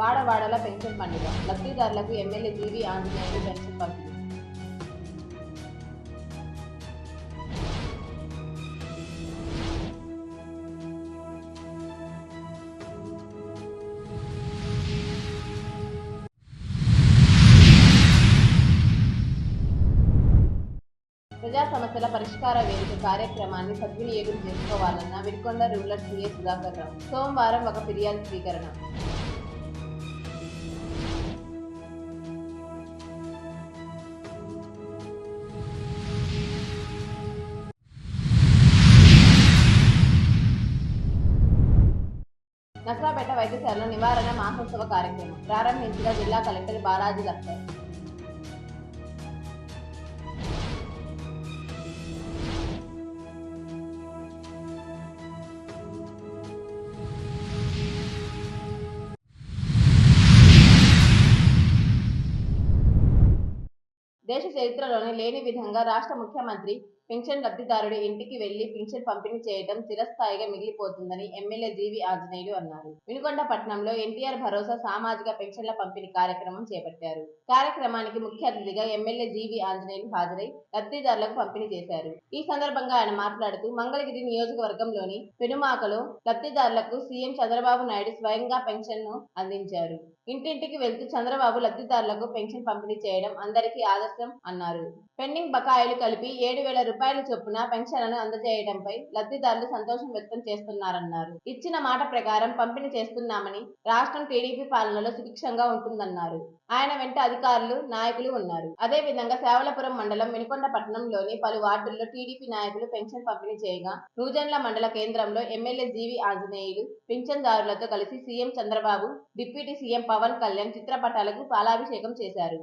వాడవాడల pension పండుగ లబ్ధిదారులకు MLA జీవి Anjaneyulu pension పంపిణీ. ప్రజా సమస్యల పరిష్కార వేదిక కార్యక్రమాన్ని సద్వినియోగం చేసుకోవాలన్న వినుకొండ రూరల్ సీఏ సుధాకర్ రావు. సోమవారం ఒక ఫిర్యాదు స్వీకరణ. నివారణ మాసోత్సవ కార్యక్రమం. ప్రారంభించిన జిల్లా కలెక్టర్ బాలాజీ లక్ష్మణ్. దేశ చరిత్రలోనే లేని విధంగా రాష్ట్ర ముఖ్యమంత్రి పింఛన్ లబ్ధిదారుడి ఇంటికి వెళ్ళి పింఛన్ పంపిణీ చేయడం చిరస్థాయిగా మిగిలిపోతుందని ఎమ్మెల్యే జీవి ఆంజనేయులు అన్నారు. వినుకొండ పట్టణంలో ఎన్టీఆర్ భరోసా సామాజిక పెన్షన్ల పంపిణీ కార్యక్రమం చేపట్టారు. కార్యక్రమానికి ముఖ్య అతిథిగా ఎమ్మెల్యే జీవి ఆంజనేయులు హాజరై లబ్ధిదారులకు పంపిణీ చేశారు. ఈ సందర్భంగా ఆయన మాట్లాడుతూ మంగళగిరి నియోజకవర్గంలోని పెనుమాకలో లబ్ధిదారులకు సీఎం చంద్రబాబు నాయుడు స్వయంగా పెన్షన్ను అందించారు. ఇంటింటికి వెళ్తూ చంద్రబాబు లబ్ధిదారులకు పెన్షన్ పంపిణీ చేయడం అందరికీ ఆదర్శం అన్నారు. పెండింగ్ బకాయిలు కలిపి ఏడు వేల రూపాయల చొప్పున పెన్షన్లను అందజేయడంపై లబ్ధిదారులు సంతోషం వ్యక్తం చేస్తున్నారన్నారు. ఇచ్చిన మాట ప్రకారం పంపిణీ చేస్తున్నామని రాష్ట్రం టీడీపీ పాలనలో సుభిక్షంగా ఉంటుందన్నారు. ఆయన వెంట అధికారులు నాయకులు ఉన్నారు. అదే విధంగా సేవలపురం మండలం వినుకొండ పట్టణంలోని పలు వార్డుల్లో టీడీపీ నాయకులు పెన్షన్ పంపిణీ చేయగా నూజన్ల మండల కేంద్రంలో ఎమ్మెల్యే జీవి ఆంజనేయులు పింఛన్దారులతో కలిసి CM Chandrababu deputy CM Pawan Kalyan చిత్రపటాలకు పాలాభిషేకం చేశారు.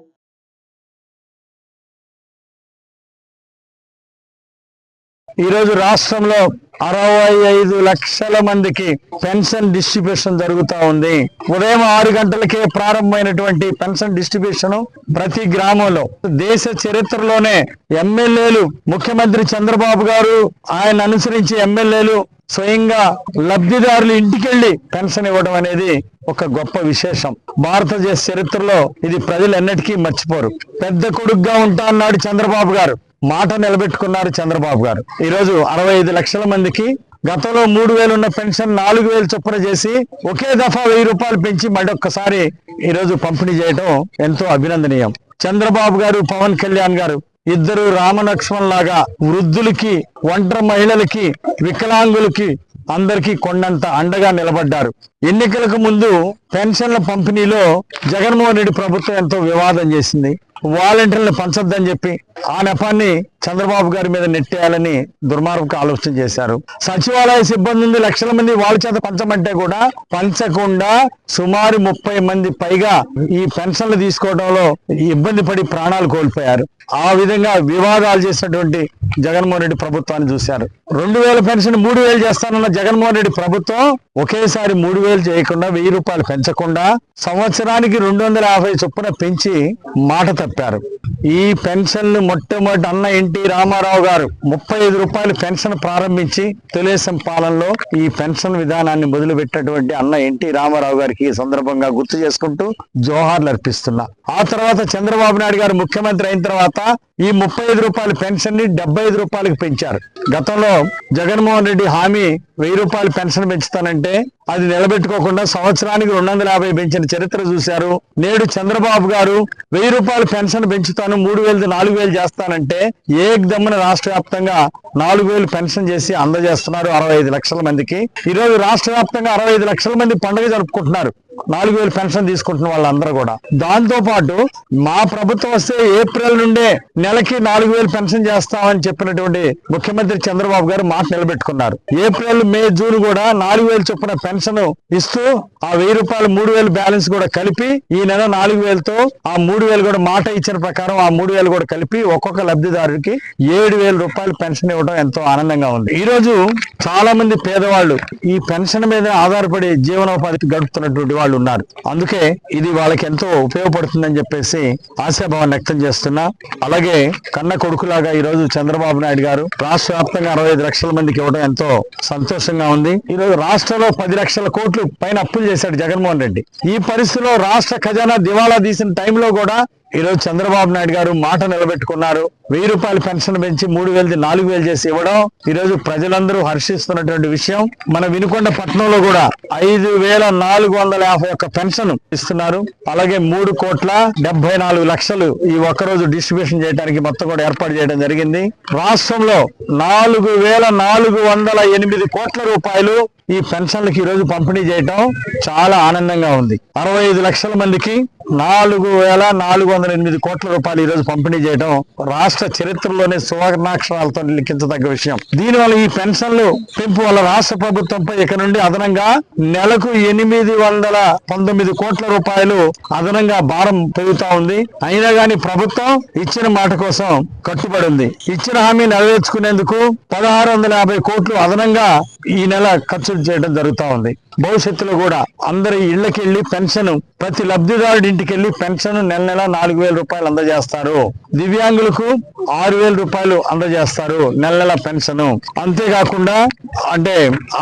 ఈరోజు రాష్ట్రంలో అరవై ఐదు లక్షల మందికి పెన్షన్ డిస్ట్రిబ్యూషన్ జరుగుతూ ఉంది. ఉదయం ఆరు గంటలకే ప్రారంభమైనటువంటి పెన్షన్ డిస్ట్రిబ్యూషన్ ప్రతి గ్రామంలో దేశ చరిత్రలోనే ఎమ్మెల్యేలు ముఖ్యమంత్రి చంద్రబాబు గారు ఆయన అనుసరించి ఎమ్మెల్యేలు స్వయంగా లబ్ధిదారులు ఇంటికెళ్ళి పెన్షన్ ఇవ్వడం అనేది ఒక గొప్ప విశేషం. భారతదేశ చరిత్రలో ఇది ప్రజలన్నిటికీ మర్చిపోరు. పెద్ద కొడుకుగా ఉంటా అన్నాడు చంద్రబాబు గారు. మాట నిలబెట్టుకున్నారు చంద్రబాబు గారు. ఈరోజు అరవై ఐదు లక్షల మందికి గతంలో మూడు వేలు ఉన్న పెన్షన్ నాలుగు వేలు చొప్పున చేసి ఒకే దఫా వెయ్యి రూపాయలు పెంచి మరొక్కసారి ఈరోజు పంపిణీ చేయడం ఎంతో అభినందనీయం. చంద్రబాబు గారు పవన్ కళ్యాణ్ గారు ఇద్దరు రామలక్ష్మణ్ లాగా వృద్ధులకి ఒంటరి మహిళలకి వికలాంగులకి అందరికీ కొండంత అండగా నిలబడ్డారు. ఎన్నికలకు ముందు పెన్షన్ల పంపిణీలో జగన్మోహన్ రెడ్డి ప్రభుత్వం ఎంతో వివాదం చేసింది. వాలంటీర్లను పంచొద్దని చెప్పి ఆ నెపాన్ని చంద్రబాబు గారి మీద నెట్టేయాలని దుర్మార్గం ఆలోచన చేశారు. సచివాలయ సిబ్బంది నుండి లక్షల మంది వాళ్ళ చేత పంచమంటే కూడా పంచకుండా సుమారు ముప్పై మంది పైగా ఈ పెన్షన్లు తీసుకోవడంలో ఇబ్బంది పడి ప్రాణాలు కోల్పోయారు. ఆ విధంగా వివాదాలు చేసినటువంటి జగన్మోహన్ రెడ్డి ప్రభుత్వాన్ని చూశారు. రెండు వేల పెన్షన్ మూడు వేలు చేస్తానన్న జగన్మోహన్ రెడ్డి ప్రభుత్వం ఒకేసారి మూడు వేలు చేయకుండా వెయ్యి రూపాయలు పెంచకుండా సంవత్సరానికి రెండు వందల యాభై చొప్పున పెంచి మాట చెప్పారు. ఈ పెన్షన్లు మొట్టమొదటి అన్న ఎన్టీ రామారావు గారు ముప్పై ఐదు రూపాయలు పెన్షన్ ప్రారంభించి తెలుగుదేశం పాలనలో ఈ పెన్షన్ విధానాన్ని మొదలుపెట్టినటువంటి అన్న ఎన్టీ రామారావు గారికి ఈ సందర్భంగా గుర్తు చేసుకుంటూ జోహార్లు అర్పిస్తున్నా. ఆ తర్వాత చంద్రబాబు నాయుడు గారు ముఖ్యమంత్రి అయిన తర్వాత ఈ ముప్పై ఐదు రూపాయల పెన్షన్ని డెబ్బై ఐదు రూపాయలకు పెంచారు. గతంలో జగన్మోహన్ రెడ్డి హామీ వెయ్యి రూపాయలు పెన్షన్ పెంచుతానంటే అది నిలబెట్టుకోకుండా సంవత్సరానికి రెండు వందల యాభై పెంచిన చరిత్ర చూశారు. నేడు చంద్రబాబు గారు వెయ్యి రూపాయలు పెన్షన్ పెంచుతాను మూడు వేలు నాలుగు వేలు చేస్తానంటే ఏకదమ్మన రాష్ట్ర వ్యాప్తంగా నాలుగు వేలు పెన్షన్ చేసి అందజేస్తున్నారు అరవై ఐదు లక్షల మందికి. ఈరోజు రాష్ట్ర వ్యాప్తంగా అరవై ఐదు లక్షల మంది పండుగ జరుపుకుంటున్నారు. నాలుగు వేలు పెన్షన్ తీసుకుంటున్న వాళ్ళందరూ కూడా. దాంతో పాటు మా ప్రభుత్వం వస్తే ఏప్రిల్ నుండే నెలకి నాలుగు వేలు పెన్షన్ చేస్తామని చెప్పినటువంటి ముఖ్యమంత్రి చంద్రబాబు గారు మాట నిలబెట్టుకున్నారు. ఏప్రిల్ మే జూన్ కూడా నాలుగు వేలు చొప్పున పెన్షన్ ఇస్తూ ఆ వెయ్యి రూపాయలు మూడు వేలు బ్యాలెన్స్ కూడా కలిపి ఈ నెల నాలుగు వేలతో ఆ మూడు వేలు కూడా మాట ఇచ్చిన ప్రకారం ఆ మూడు వేలు కూడా కలిపి ఒక్కొక్క లబ్ధిదారుడికి ఏడు వేల రూపాయలు పెన్షన్ ఇవ్వడం ఎంతో ఆనందంగా ఉంది. ఈ రోజు చాలా మంది పేదవాళ్ళు ఈ పెన్షన్ మీద ఆధారపడి జీవనోపాధి గడుపుతున్నటువంటి వాళ్ళు వాళ్ళు ఉన్నారు అందుకే ఇది వాళ్ళకి ఎంతో ఉపయోగపడుతుందని చెప్పేసి ఆశాభావం వ్యక్తం చేస్తున్నా. అలాగే కన్న కొడుకులాగా ఈ రోజు చంద్రబాబు నాయుడు గారు రాష్ట్ర వ్యాప్తంగా అరవై లక్షల మందికి ఇవ్వడం ఎంతో సంతోషంగా ఉంది. ఈ రోజు రాష్ట్రంలో పది లక్షల కోట్లు పైన అప్పులు చేశాడు జగన్మోహన్ రెడ్డి. ఈ పరిస్థితిలో రాష్ట్ర ఖజానా దివాలా తీసిన టైంలో కూడా ఈరోజు చంద్రబాబు నాయుడు గారు మాట నిలబెట్టుకున్నారు. వెయ్యి రూపాయల పెన్షన్ పెంచి మూడు వేలది నాలుగు వేలు చేసి ఇవ్వడం ఈరోజు ప్రజలందరూ హర్షిస్తున్నటువంటి విషయం. మన వినుకొండ పట్టణంలో కూడా ఐదు వేల నాలుగు వందల యాభై ఒక్క పెన్షన్ ఇస్తున్నారు. అలాగే మూడు కోట్ల డెబ్బై నాలుగు లక్షలు ఈ ఒక్కరోజు డిస్ట్రిబ్యూషన్ చేయడానికి మొత్తం కూడా ఏర్పాటు చేయడం జరిగింది. రాష్ట్రంలో నాలుగు వేల నాలుగు వందల ఎనిమిది కోట్ల రూపాయలు ఈ పెన్షన్లకు ఈరోజు పంపిణీ చేయటం చాలా ఆనందంగా ఉంది. అరవై ఐదు లక్షల మందికి నాలుగు వేల నాలుగు వందల ఎనిమిది కోట్ల రూపాయలు ఈరోజు పంపిణీ చేయడం రాష్ట్ర చరిత్రలోనే సువర్ణాక్షరాలతో లిఖించదగ్గ విషయం. దీనివల్ల ఈ పెన్షన్లు పెంపు వల్ల రాష్ట్ర ప్రభుత్వంపై ఇక నుండి అదనంగా నెలకు ఎనిమిది వందల పంతొమ్మిది కోట్ల రూపాయలు అదనంగా భారం పెరుగుతా ఉంది. అయినా గాని ప్రభుత్వం ఇచ్చిన మాట కోసం కట్టుబడి ఉంది. ఇచ్చిన హామీ నెరవేర్చుకునేందుకు పదహారు వందల యాభై కోట్లు అదనంగా ఈ నెల ఖర్చు చేయడం జరుగుతూ ఉంది. భవిష్యత్తులో కూడా అందరి ఇళ్ళకి వెళ్ళి పెన్షన్ ప్రతి లబ్ధిదారుడి ఇంటికి వెళ్ళి పెన్షన్ నెల నెల నాలుగు వేల రూపాయలు అందజేస్తారు. దివ్యాంగులకు ఆరు వేల రూపాయలు అందజేస్తారు నెల నెల పెన్షన్. అంతేకాకుండా అంటే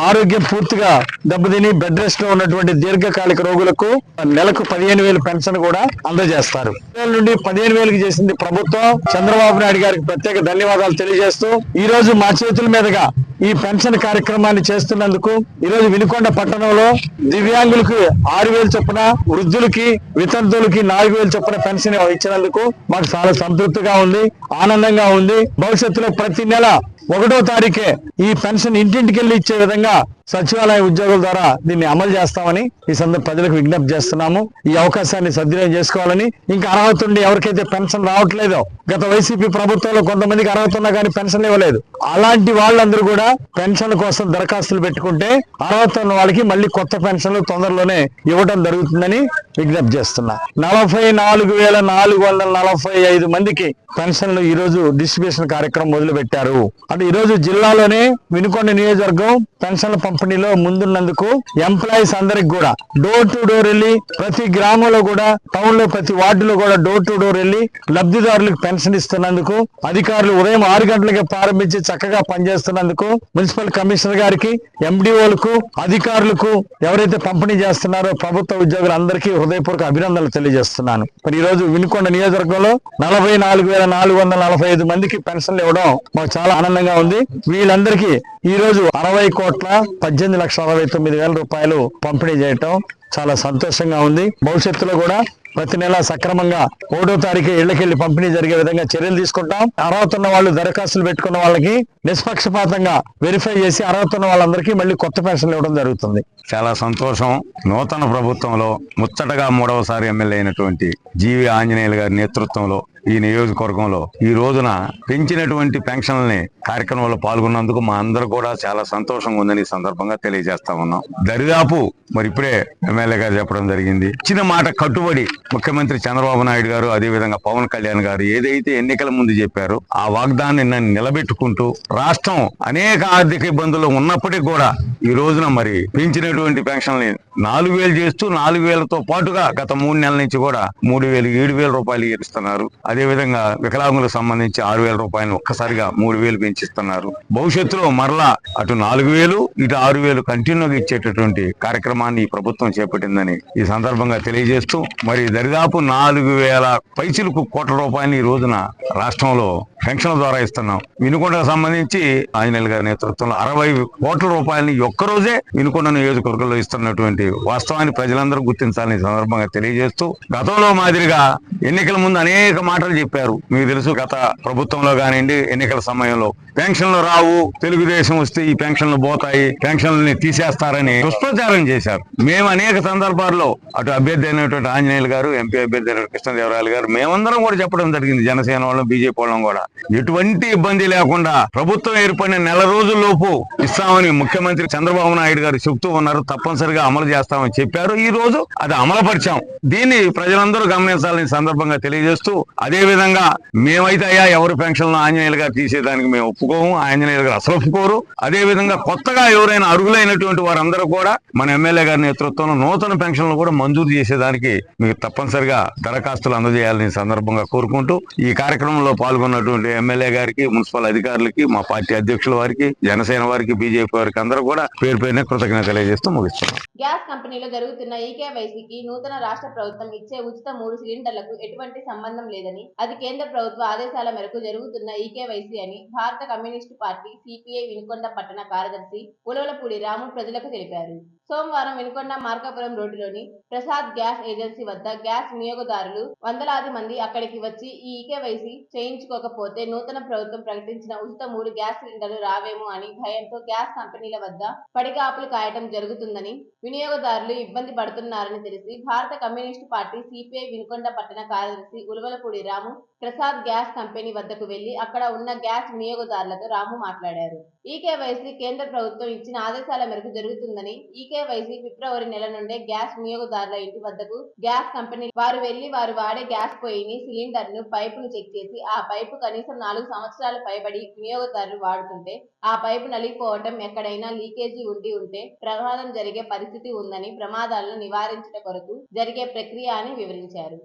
ఆరోగ్యం పూర్తిగా దెబ్బతిని బెడ్ రెస్ట్లో ఉన్నటువంటి దీర్ఘకాలిక రోగులకు నెలకు పదిహేను వేలు పెన్షన్ కూడా అందజేస్తారు. నుండి పదిహేను వేలకు చేసింది ప్రభుత్వం. చంద్రబాబు నాయుడు గారికి ప్రత్యేక ధన్యవాదాలు తెలియజేస్తూ ఈ రోజు మా చేతుల మీదుగా ఈ పెన్షన్ కార్యక్రమాన్ని చేస్తున్నందుకు ఈ రోజు వినుకొండ పట్టణంలో దివ్యాంగులకు ఆరు వేలు చొప్పున వృద్ధులకి వితంతులకి నాలుగు వేలు చొప్పున పెన్షన్ ఇచ్చినందుకు మాకు చాలా సంతృప్తిగా ఉంది ఆనందంగా ఉంది. భవిష్యత్తులో ప్రతి నెల ఒకటో తారీఖే ఈ పెన్షన్ ఇంటింటికి వెళ్ళి ఇచ్చే విధంగా సచివాలయ ఉద్యోగుల ద్వారా దీన్ని అమలు చేస్తామని ఈ సందర్భ ప్రజలకు విజ్ఞప్తి చేస్తున్నాము. ఈ అవకాశాన్ని సద్వినియోగం చేసుకోవాలని ఇంకా అర్హత ఉండి ఎవరికైతే పెన్షన్ రావట్లేదో గత వైసీపీ ప్రభుత్వంలో కొంతమందికి అర్హత ఉన్నా కానీ పెన్షన్ ఇవ్వలేదు. అలాంటి వాళ్ళందరూ కూడా పెన్షన్ కోసం దరఖాస్తులు పెట్టుకుంటే అర్హత ఉన్న వాళ్ళకి మళ్ళీ కొత్త పెన్షన్లు తొందరలోనే ఇవ్వడం జరుగుతుందని విజ్ఞప్తి చేస్తున్నా. నలభై నాలుగు వేల నాలుగు వందల నలభై ఐదు మందికి పెన్షన్లు ఈ రోజు డిస్ట్రిబ్యూషన్ కార్యక్రమం మొదలు పెట్టారు అంటే ఈ రోజు జిల్లాలోనే వినుకొండ నియోజకవర్గం పెన్షన్లు కంపెనీలో ముందున్నందుకు ఎంప్లాయీస్ అందరికి కూడా డోర్ టు డోర్ వెళ్ళి ప్రతి గ్రామంలో కూడా టౌన్లో ప్రతి వార్డులో కూడా డోర్ టు డోర్ వెళ్ళి లబ్ధిదారులకు పెన్షన్ ఇస్తున్నందుకు అధికారులు ఉదయం ఆరు గంటలకే ప్రారంభించి చక్కగా పనిచేస్తున్నందుకు మున్సిపల్ కమిషనర్ గారికి ఎండిఓలకు అధికారులకు ఎవరైతే పంపిణీ చేస్తున్నారో ప్రభుత్వ ఉద్యోగులందరికీ హృదయపూర్వక అభినందనలు తెలియజేస్తున్నాను. మరి ఈ రోజు వినుకొండ నియోజకవర్గంలో నలభై నాలుగు వేల నాలుగు వందల నలభై ఐదు మందికి పెన్షన్లు ఇవ్వడం మాకు చాలా ఆనందంగా ఉంది. వీళ్ళందరికీ ఈ రోజు అరవై కోట్ల పద్దెనిమిది లక్షల అరవై తొమ్మిది వేల రూపాయలు పంపిణీ చేయటం చాలా సంతోషంగా ఉంది. భవిష్యత్తులో కూడా ప్రతి నెల సక్రమంగా ఒకటో తారీఖు ఇళ్ళకెళ్ళి పంపిణీ జరిగే విధంగా చర్యలు తీసుకుంటాం. అర్హత ఉన్న వాళ్ళు దరఖాస్తులు పెట్టుకున్న వాళ్ళకి నిష్పక్షపాతంగా వెరిఫై చేసి అర్హత ఉన్న వాళ్ళందరికీ మళ్ళీ కొత్త పెన్షన్లు ఇవ్వడం జరుగుతుంది. చాలా సంతోషం. నూతన ప్రభుత్వంలో ముచ్చటగా మూడవసారి ఎమ్మెల్యే అయినటువంటి జీవి ఆంజనేయులు గారి నేతృత్వంలో ఈ నియోజకవర్గంలో ఈ రోజున పెంచినటువంటి పెన్షన్లని కార్యక్రమంలో పాల్గొన్నందుకు మా అందరూ కూడా చాలా సంతోషంగా ఉందని ఈ సందర్భంగా తెలియజేస్తా ఉన్నాం. దరిదాపు మరి ఇప్పుడే ఎమ్మెల్యే గారు చెప్పడం జరిగింది. ఇచ్చిన మాట కట్టుబడి ముఖ్యమంత్రి చంద్రబాబు నాయుడు గారు అదే విధంగా పవన్ కళ్యాణ్ గారు ఏదైతే ఎన్నికల ముందు చెప్పారో ఆ వాగ్దాన్ని నన్ను నిలబెట్టుకుంటూ రాష్ట్రం అనేక ఆర్థిక ఇబ్బందులు ఉన్నప్పటికీ కూడా ఈ రోజున మరి పెంచినటువంటి పెన్షన్లు నాలుగు వేలు చేస్తూ నాలుగు వేలతో పాటుగా గత మూడు నెలల నుంచి కూడా మూడు వేలు ఏడు వేల రూపాయలు ఇస్తున్నారు అదే విధంగా వికలాంగులకు సంబంధించి ఆరు వేల రూపాయలు ఒక్కసారిగా మూడు వేలు పెంచిస్తున్నారు. భవిష్యత్తులో మరలా అటు నాలుగు వేలు ఇటు ఆరు వేలు కంటిన్యూగా ఇచ్చేటటువంటి కార్యక్రమాన్ని ఈ ప్రభుత్వం చేపట్టిందని ఈ సందర్భంగా తెలియజేస్తూ మరి దరిదాపు నాలుగు వేల పైచిలకు కోట్ల రూపాయలు ఈ రోజున రాష్ట్రంలో పెన్షన్ ద్వారా ఇస్తున్నాం. వినుకొండకు సంబంధించి ఆంజనేయులు గారి నేతృత్వంలో అరవై కోట్ల రూపాయలని ఒక్కరోజే ఒక్క రోజే వినుకొండ నియోజకవర్గంలో ఇస్తున్నటువంటి వాస్తవాన్ని ప్రజలందరూ గుర్తించాలని సందర్భంగా తెలియజేస్తూ గతంలో మాదిరిగా ఎన్నికల ముందు అనేక మాటలు చెప్పారు. మీకు తెలుసు గత ప్రభుత్వంలో కానివ్వండి ఎన్నికల సమయంలో పెన్షన్లు రావు తెలుగుదేశం వస్తే ఈ పెన్షన్లు పోతాయి పెన్షన్లని తీసేస్తారని దుష్ప్రచారం చేశారు. మేము అనేక సందర్భాల్లో అటు అభ్యర్థి అయినటువంటి ఆంజనేయులు గారు ఎంపీ అభ్యర్థి అయినటువంటి కృష్ణదేవరాయలు గారు మేమందరం కూడా చెప్పడం జరిగింది. జనసేన వాళ్ళం బీజేపీ వాళ్ళం కూడా. ఎటువంటి ఇబ్బంది లేకుండా ప్రభుత్వం ఏర్పడిన నెల రోజుల్లోపు ఇస్తామని ముఖ్యమంత్రి చంద్రబాబు నాయుడు గారు చెప్తూ ఉన్నారు. తప్పనిసరిగా అమలు చేస్తామని చెప్పారు. ఈ రోజు అది అమలుపరిచాం. దీన్ని ప్రజలందరూ గమనించాలని సందర్భంగా తెలియజేస్తూ అదే విధంగా మేమైతే అయ్యా ఎవరి పెన్షన్లు ఆంజనేయులు గారు తీసేదానికి మేము ఒప్పుకోము ఆంజనేయులు గారు అసలు ఒప్పుకోరు. అదే విధంగా కొత్తగా ఎవరైనా అర్హులైనటువంటి వారందరూ కూడా మన ఎమ్మెల్యే గారి నేతృత్వంలో నూతన పెన్షన్లు కూడా మంజూరు చేసేదానికి మీకు తప్పనిసరిగా దరఖాస్తులు అందజేయాలని సందర్భంగా కోరుకుంటూ ఈ కార్యక్రమంలో పాల్గొన్నటువంటి ఎమ్మెల్యే గారికి మున్సిపల్ అధికారులకి మా పార్టీ అధ్యక్షుల వారికి జనసేన వారికి బీజేపీ వారికి అందరూ కూడా పేరు పైన కృతజ్ఞత తెలియజేస్తూ ముగిస్తున్నాం. గ్యాస్ కంపెనీలో జరుగుతున్న ఈకేవైసీకి నూతన రాష్ట్ర ప్రభుత్వం ఇచ్చే ఉచిత మూడు సిలిండర్లకు ఎటువంటి సంబంధం లేదని అది కేంద్ర ప్రభుత్వ ఆదేశాల మేరకు జరుగుతున్న ఈకేవైసీ అని భారత కమ్యూనిస్టు పార్టీ సిపిఐ వినుకొండ పట్టణ కార్యదర్శి ఉలవలపూడి రాము ప్రజలకు తెలిపారు. సోమవారం వినుకొండ మార్కాపురం రోడ్డులోని ప్రసాద్ గ్యాస్ ఏజెన్సీ వద్ద గ్యాస్ వినియోగదారులు వందలాది మంది అక్కడికి వచ్చి ఈ ఈకేవైసీ చేయించుకోకపోతే నూతన ప్రభుత్వం ప్రకటించిన ఉచిత మూడు గ్యాస్ సిలిండర్లు రావేమో అని భయంతో గ్యాస్ కంపెనీల వద్ద పడికాపులు కాయటం జరుగుతుందని వినియోగదారులు ఇబ్బంది పడుతున్నారని తెలిసి భారత కమ్యూనిస్టు పార్టీ సిపిఐ వినుకొండ పట్టణ కార్యదర్శి ఉలవలపూడి రాము ప్రసాద్ గ్యాస్ కంపెనీ వద్దకు వెళ్ళి అక్కడ ఉన్న గ్యాస్ వినియోగదారులతో రాము మాట్లాడారు. ఈకేవైసీ కేంద్ర ప్రభుత్వం ఇచ్చిన ఆదేశాల మేరకు జరుగుతుందని ఈకేవైసీ ఫిబ్రవరి నెల నుండే గ్యాస్ వినియోగదారుల ఇంటి వద్దకు గ్యాస్ కంపెనీ వారు వెళ్ళి వారు వాడే గ్యాస్ పొయ్యిని సిలిండర్ను పైపును చెక్ చేసి ఆ పైపు కనీసం నాలుగు సంవత్సరాలు పైబడి వినియోగదారులు వాడుతుంటే ఆ పైపు నలిగిపోవడం ఎక్కడైనా లీకేజీ ఉండి ఉంటే ప్రమాదం జరిగే పరిస్థితి ఉందని ప్రమాదాలను నివారించట కొరకు జరిగే ప్రక్రియ అని వివరించారు.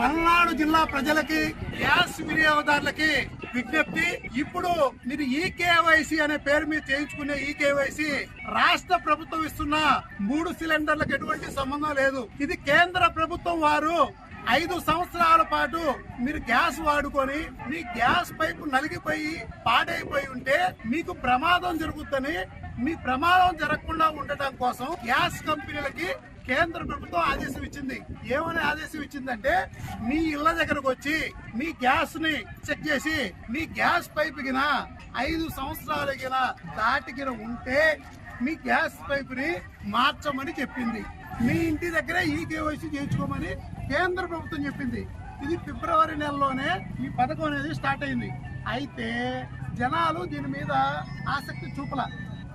పల్నాడు జిల్లా ప్రజలకి గ్యాస్ వినియోగదారులకి విజ్ఞప్తి. ఇప్పుడు మీరు ఈ కేవైసీ అనే పేరు మీద చేయించుకునే ఈ కేవైసీ రాష్ట్ర ప్రభుత్వం ఇస్తున్న మూడు సిలిండర్లకు ఎటువంటి సంబంధం లేదు. ఇది కేంద్ర ప్రభుత్వం వారు ఐదు సంవత్సరాల పాటు మీరు గ్యాస్ వాడుకొని మీ గ్యాస్ పైపు నలిగిపోయి పాడైపోయి ఉంటే మీకు ప్రమాదం జరుగుతుందని మీ ప్రమాదం జరగకుండా ఉండటం కోసం గ్యాస్ కంపెనీలకి కేంద్ర ప్రభుత్వం ఆదేశం ఇచ్చింది. ఏమని ఆదేశం ఇచ్చిందంటే మీ ఇళ్ళ దగ్గరకు వచ్చి మీ గ్యాస్ని చెక్ చేసి మీ గ్యాస్ పైప్ గిన ఐదు సంవత్సరాల గిన దాటిగిన ఉంటే మీ గ్యాస్ పైప్ని మార్చమని చెప్పింది. మీ ఇంటి దగ్గరే ఈ కేవైసీ చేయించుకోమని కేంద్ర ప్రభుత్వం చెప్పింది. ఇది ఫిబ్రవరి నెలలోనే ఈ పథకం అనేది స్టార్ట్ అయింది. అయితే జనాలు దీని మీద ఆసక్తి చూపల.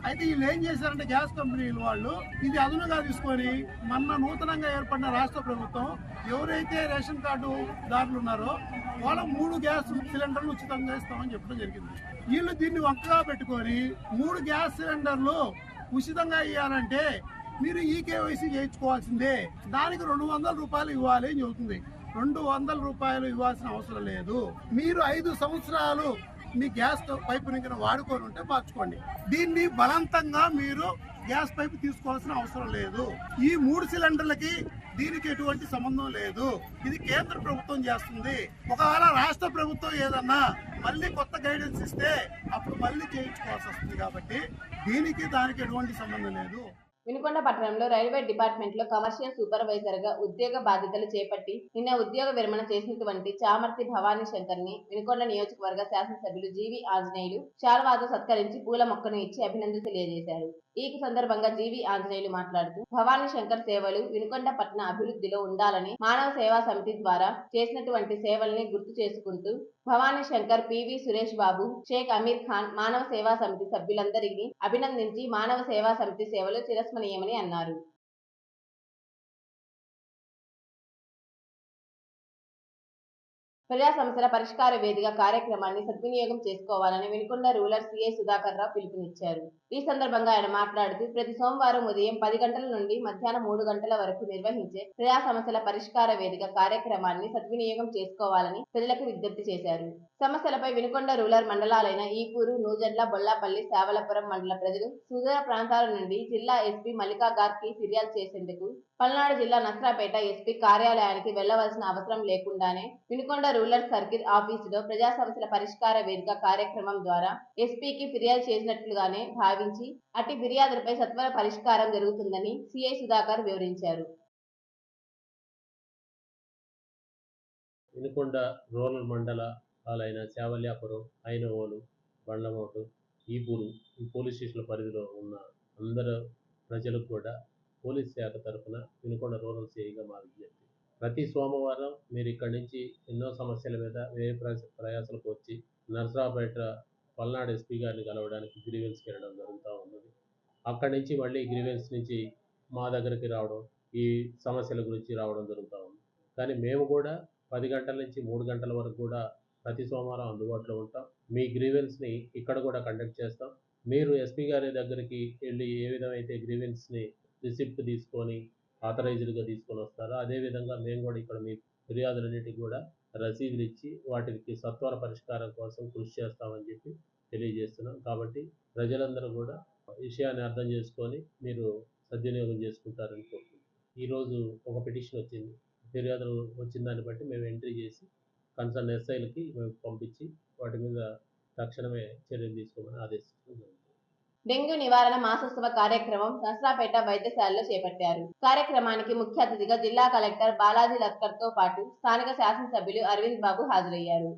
అయితే వీళ్ళు ఏం చేశారంటే గ్యాస్ కంపెనీలు వాళ్ళు ఇది అదునుగా తీసుకొని మొన్న నూతనంగా ఏర్పడిన రాష్ట్ర ప్రభుత్వం ఎవరైతే రేషన్ కార్డు దారులు ఉన్నారో వాళ్ళ మూడు గ్యాస్ సిలిండర్లు ఉచితంగా ఇస్తామని చెప్పడం జరిగింది. వీళ్ళు దీన్ని వంకగా పెట్టుకొని మూడు గ్యాస్ సిలిండర్లు ఉచితంగా ఇవ్వాలంటే మీరు ఈ కేవైసీ చేయించుకోవాల్సిందే. దానికి రెండు వందల రూపాయలు ఇవ్వాలి అని చెబుతుంది. రెండు వందల రూపాయలు ఇవ్వాల్సిన అవసరం లేదు. మీరు ఐదు సంవత్సరాలు మీ గ్యాస్ పైపు నుంచి వాడుకొని ఉంటే మార్చుకోండి. దీన్ని బలవంతంగా మీరు గ్యాస్ పైపు తీసుకోవాల్సిన అవసరం లేదు. ఈ మూడు సిలిండర్లకి దీనికి ఎటువంటి సంబంధం లేదు. ఇది కేంద్ర ప్రభుత్వం చేస్తుంది. ఒకవేళ రాష్ట్ర ప్రభుత్వం ఏదన్నా మళ్ళీ కొత్త గైడెన్స్ ఇస్తే అప్పుడు మళ్ళీ చేయించుకోవాల్సి వస్తుంది కాబట్టి దీనికి దానికి ఎటువంటి సంబంధం లేదు. వినుకొండ పట్టణంలో రైల్వే డిపార్ట్మెంట్లో కమర్షియల్ సూపర్వైజర్గా ఉద్యోగ బాధ్యతలు చేపట్టి నిన్న ఉద్యోగ విరమణ చేసినటువంటి చామర్తి భవానీ శంకర్ని వినుకొండ నియోజకవర్గ శాసనసభ్యులు జీవి ఆంజనేయులు శాల్వాతో సత్కరించి పూల మొక్కను ఇచ్చి అభినందన తెలియజేశారు. ఈ సందర్భంగా జీవి ఆంజనేయులు మాట్లాడుతూ భవానీ శంకర్ సేవలు వినుకొండ పట్టణ అభివృద్ధిలో ఉండాలని మానవ సేవా సమితి ద్వారా చేసినటువంటి సేవల్ని గుర్తు చేసుకుంటూ భవానీ శంకర్ పివి సురేష్ బాబు షేక్ అమీర్ ఖాన్ మానవ సేవా సమితి సభ్యులందరినీ అభినందించి మానవ సేవా సమితి సేవలు చిరస్మరణీయమని అన్నారు. ప్రజా సమస్యల పరిష్కార వేదిక కార్యక్రమాన్ని సద్వినియోగం చేసుకోవాలని వినుకొండ రూరల్ సిఐ సుధాకర్ రావు పిలుపునిచ్చారు. ఈ సందర్భంగా ఆయన మాట్లాడుతూ ప్రతి సోమవారం ఉదయం పది గంటల నుండి మధ్యాహ్నం మూడు గంటల వరకు నిర్వహించే ప్రజా సమస్యల పరిష్కార వేదిక కార్యక్రమాన్ని సద్వినియోగం చేసుకోవాలని ప్రజలకు విజ్ఞప్తి చేశారు. సమస్యలపై వినుకొండ రూరల్ మండలాలైన ఈపూరు నూజెండ్ల బొల్లాపల్లి శావలపురం మండల ప్రజలు సుదూర ప్రాంతాల నుండి జిల్లా ఎస్పీ మల్లికా గార్కి ఫిర్యాదు చేసేందుకు పల్నాడు జిల్లా నస్రాపేట ఎస్పీ కార్యాలయానికి వెళ్ళవలసిన అవసరం లేకుండానే వినుకొండ రూరల్ సర్కిల్ ఆఫీసులో ప్రజా సమస్యల పరిష్కార వేదిక కార్యక్రమం ద్వారా ఎస్పీకి ఫిర్యాదు చేసినట్లుగానే భావించి అట్టి ఫిర్యాదులపై సత్వర పరిష్కారం జరుగుతుందని సిఐ సుధాకర్ వివరించారు. వినుకొండ రూరల్ మండలాలైన చావల్యాపురం ఐనవోలు బండ్లమోటు ఈపూరు ఈ పోలీస్ స్టేషన్ల పరిధిలో ఉన్న అందరు ప్రజలకు కూడా పోలీస్ శాఖ తరఫున వినుకొండ రూరల్ సిఐగా మా విజ్ఞప్తి. ప్రతి సోమవారం మీరు ఇక్కడి నుంచి ఎన్నో సమస్యల మీద వేరే ప్రయాస- ప్రయాసాలకు వచ్చి నర్సరాపేట పల్నాడు ఎస్పీ గారిని కలవడానికి గ్రీవెన్స్కి వెళ్ళడం జరుగుతూ ఉన్నది. అక్కడి నుంచి మళ్ళీ గ్రీవెన్స్ నుంచి మా దగ్గరికి రావడం ఈ సమస్యల గురించి రావడం జరుగుతూ ఉంది. కానీ మేము కూడా పది గంటల నుంచి మూడు గంటల వరకు కూడా ప్రతి సోమవారం అందుబాటులో ఉంటాం. మీ గ్రీవెన్స్ని ఇక్కడ కూడా కండక్ట్ చేస్తాం. మీరు ఎస్పీ గారి దగ్గరికి వెళ్ళి ఏ విధమైతే గ్రీవెన్స్ని రిసిప్ట్ తీసుకొని ఆథరైజ్డ్గా తీసుకొని వస్తారో. అదేవిధంగా మేము కూడా ఇక్కడ మీ ఫిర్యాదులన్నిటికీ కూడా రసీదులు ఇచ్చి వాటికి సత్వర పరిష్కారం కోసం కృషి చేస్తామని చెప్పి తెలియజేస్తున్నాం. కాబట్టి ప్రజలందరూ కూడా విషయాన్ని అర్థం చేసుకొని మీరు సద్వినియోగం చేసుకుంటారని కోరుకుంటున్నాం. ఈరోజు ఒక పిటిషన్ వచ్చింది. ఫిర్యాదులు వచ్చిన దాన్ని బట్టి మేము ఎంట్రీ చేసి కన్సర్న్ ఎస్ఐలకి మేము పంపించి వాటి మీద తక్షణమే చర్యలు తీసుకోమని ఆదేశిస్తున్నాం. డెంగ్యూ నివారణ మాసోత్సవ కార్యక్రమం నసరాపేట వైద్యశాలలో చేపట్టారు. కార్యక్రమానికి ముఖ్య అతిథిగా జిల్లా కలెక్టర్ బాలాజీ లస్కర్తో పాటు స్థానిక శాసనసభ్యులు అరవింద్ బాబు హాజరయ్యారు.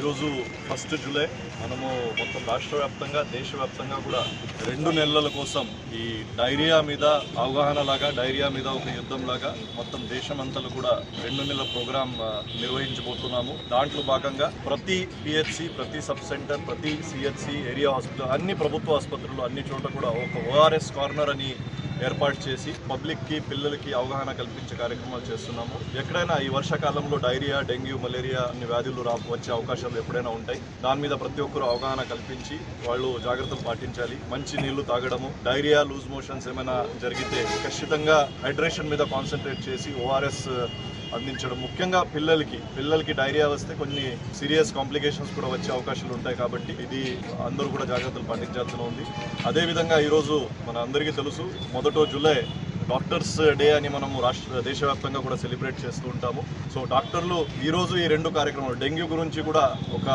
ఈరోజు ఫస్ట్ జూలై. మనము మొత్తం రాష్ట్ర వ్యాప్తంగా దేశవ్యాప్తంగా కూడా రెండు నెలల కోసం ఈ డైరియా మీద అవగాహన లాగా డైరియా మీద ఒక యుద్ధం లాగా మొత్తం దేశమంతలో కూడా రెండు నెలల ప్రోగ్రామ్ నిర్వహించబోతున్నాము. దాంట్లో భాగంగా ప్రతి పిహెచ్సి ప్రతి సబ్ సెంటర్ ప్రతి సిహెచ్సి ఏరియా హాస్పిటల్ అన్ని ప్రభుత్వ ఆసుపత్రులు అన్ని చోట్ల కూడా ఒక ఓఆర్ఎస్ కార్నర్ అని ఏర్పాటు చేసి పబ్లిక్కి పిల్లలకి అవగాహన కల్పించే కార్యక్రమాలు చేస్తున్నాము. ఎక్కడైనా ఈ వర్షాకాలంలో డైరియా డెంగ్యూ మలేరియా అన్ని వ్యాధులు రా వచ్చే అవకాశాలు ఎప్పుడైనా ఉంటాయి. దాని మీద ప్రతి ఒక్కరూ అవగాహన కల్పించి వాళ్ళు జాగ్రత్తలు పాటించాలి. మంచి నీళ్ళు తాగడము డైరియా లూజ్ మోషన్స్ ఏమైనా జరిగితే ఖచ్చితంగా హైడ్రేషన్ మీద కాన్సన్ట్రేట్ చేసి ఓఆర్ఎస్ అందించడం. ముఖ్యంగా పిల్లలకి పిల్లలకి డైరియా వస్తే కొన్ని సీరియస్ కాంప్లికేషన్స్ కూడా వచ్చే అవకాశాలు ఉంటాయి కాబట్టి ఇది అందరూ కూడా జాగ్రత్తలు పాటించాల్సిన ఉంది. అదేవిధంగా ఈరోజు మన అందరికీ తెలుసు మొదటో జూలై డాక్టర్స్ డే అని మనము రాష్ట్ర దేశవ్యాప్తంగా కూడా సెలబ్రేట్ చేస్తూ ఉంటాము. సో డాక్టర్లు ఈరోజు ఈ రెండు కార్యక్రమాలు డెంగ్యూ గురించి కూడా ఒక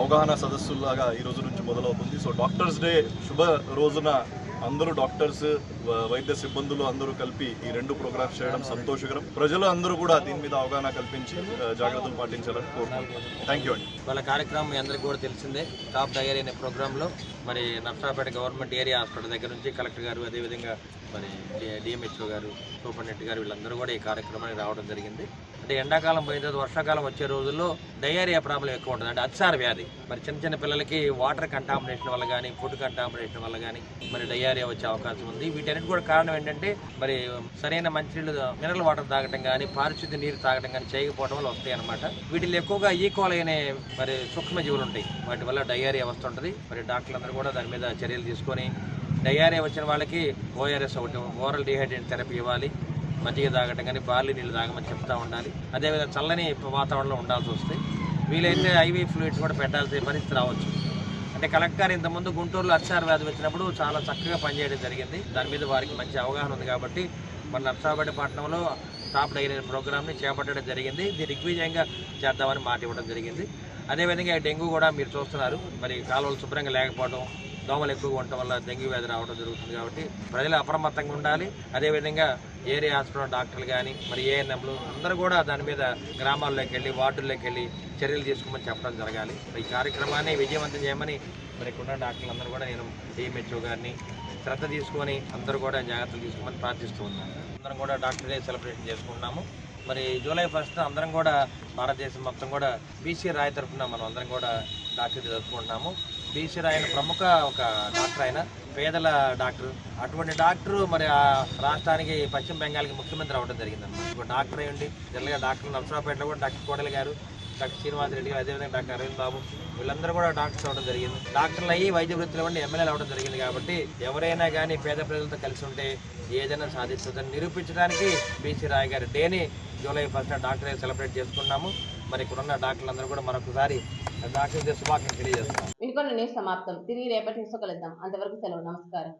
అవగాహన సదస్సులాగా ఈ రోజు నుంచి మొదలవుతుంది. సో డాక్టర్స్ డే శుభ రోజున అందరూ డాక్టర్స్ వైద్య సిబ్బందులు అందరూ కలిపి ఈ రెండు ప్రోగ్రామ్స్ చేయడం సంతోషకరం. ప్రజలు అందరూ కూడా దీని మీద అవగాహన కల్పించి జాగ్రత్తలు పాటించాలని కోరుకుంటున్నాను థ్యాంక్ యూ అండి. వాళ్ళ కార్యక్రమం మీ అందరికీ కూడా తెలిసిందే. టాప్ డయర్ అనే ప్రోగ్రాంలో మరి నర్సాపేట గవర్నమెంట్ ఏరియా హాస్పిటల్ దగ్గర నుంచి కలెక్టర్ గారు అదేవిధంగా మరి డిఎంహెచ్ఓ గారు సూపరింటెండెంట్ గారు వీళ్ళందరూ కూడా ఈ కార్యక్రమానికి రావడం జరిగింది. అంటే ఎండాకాలం పోయిన తర్వాత వర్షాకాలం వచ్చే రోజుల్లో డయేరియా ప్రాబ్లం ఎక్కువ ఉంటుంది. అంటే అతిసార వ్యాధి. మరి చిన్న చిన్న పిల్లలకి వాటర్ కంటామినేషన్ వల్ల కానీ ఫుడ్ కంటామినేషన్ వల్ల కానీ మరి డయేరియా వచ్చే అవకాశం ఉంది. వీటన్నిటి కూడా కారణం ఏంటంటే మరి సరైన మంచినీళ్ళు మినరల్ వాటర్ తాగటం కానీ పారిశుద్ధ్య నీరు తాగటం కానీ చేయకపోవడం వల్ల వస్తాయి అనమాట వీటిలో ఎక్కువగా e. ఈకోల్ అనే మరి సూక్ష్మజీవులు ఉంటాయి. వాటి వల్ల డయేరియా వస్తుంటుంది. మరి డాక్టర్లందరూ కూడా దాని మీద చర్యలు తీసుకొని డయారియా వచ్చిన వాళ్ళకి ఓఆర్ఎస్ ఒకటి ఓరల్ డిహైడ్రేట్ థెరపీ ఇవ్వాలి. మజ్జిగ తాగటం కానీ బార్లీ నీళ్ళు తాగమని చెప్తూ ఉండాలి. అదేవిధంగా చల్లని వాతావరణంలో ఉండాల్సి వస్తే వీలైతే ఐవీ ఫ్లూయిడ్స్ కూడా పెట్టాల్సిన పరిస్థితి రావచ్చు. అంటే కలెక్టర్ ఇంతకుముందు గుంటూరులో అత్సార వ్యాధి వచ్చినప్పుడు చాలా చక్కగా పనిచేయడం జరిగింది. దాని మీద వారికి మంచి అవగాహన ఉంది కాబట్టి మన నర్సాపేట పట్టణంలో టాప్ డైరీ ప్రోగ్రామ్ని చేపట్టడం జరిగింది. ఇది దిగ్విజయంగా చేద్దామని మాట ఇవ్వడం జరిగింది. అదేవిధంగా డెంగ్యూ కూడా మీరు చూస్తున్నారు. మరి కాలువలు శుభ్రంగా లేకపోవడం దోమలు ఎక్కువగా ఉండటం వల్ల డెంగ్యూ వ్యాధి రావడం జరుగుతుంది కాబట్టి ప్రజలు అప్రమత్తంగా ఉండాలి. అదేవిధంగా ఏరియా హాస్పిటల్ డాక్టర్లు కానీ మరి ఏఎన్ఎంలు అందరూ కూడా దాని మీద గ్రామాల్లోకి వెళ్ళి వార్డుల్లోకి వెళ్ళి చర్యలు తీసుకోమని చెప్పడం జరగాలి. ఈ కార్యక్రమాన్ని విజయవంతం చేయమని మరి ఇక్కడ డాక్టర్లు అందరూ కూడా నేను డిఎంహెచ్ఓ గారిని శ్రద్ధ తీసుకొని అందరూ కూడా జాగ్రత్తలు తీసుకోమని ప్రార్థిస్తూ ఉన్నాను. అందరం కూడా డాక్టర్ డే సెలబ్రేషన్ చేసుకుంటున్నాము. మరి జూలై ఫస్ట్ అందరం కూడా భారతదేశం మొత్తం కూడా బీసీ రాయ్ తరఫున మనం అందరం కూడా డాక్టర్ జరుపుకుంటున్నాము బీసీ రాయ్ ప్రముఖ ఒక డాక్టర్ ఆయన పేదల డాక్టర్. అటువంటి డాక్టర్ మరి ఆ రాష్ట్రానికి పశ్చిమ బెంగాల్కి ముఖ్యమంత్రి అవ్వడం జరిగిందన్నమాట. ఇప్పుడు డాక్టర్ అయ్యండి జనరల్గా డాక్టర్ నరసరావుపేటలో కూడా డాక్టర్ కోడలి గారు డాక్టర్ శ్రీనివాస్ రెడ్డి గారు అదేవిధంగా డాక్టర్ అరవింద్ బాబు వీళ్ళందరూ కూడా డాక్టర్స్ అవ్వడం జరిగింది. డాక్టర్లు అయ్యి వైద్య వృత్తిలో ఉండి ఎమ్మెల్యేలు అవ్వడం జరిగింది కాబట్టి ఎవరైనా కానీ పేద ప్రజలతో కలిసి ఉంటే ఏదైనా సాధిస్తుందని నిరూపించడానికి బీసీ రాయ్ గారి డేని జూలై ఫస్ట్ డాక్టర్ సెలబ్రేట్ చేసుకున్నాము. మరి ఇక్కడున్న డాక్టర్లందరూ కూడా మరొకసారి డాక్టర్ డే శుభాకాంక్షలు తెలియజేస్తున్నాం. మీకు న్యూస్ సమాప్తం. తిరిగి రేపటి న్యూస్ కలుద్దాం. అంతవరకు సెలవు. నమస్కారం.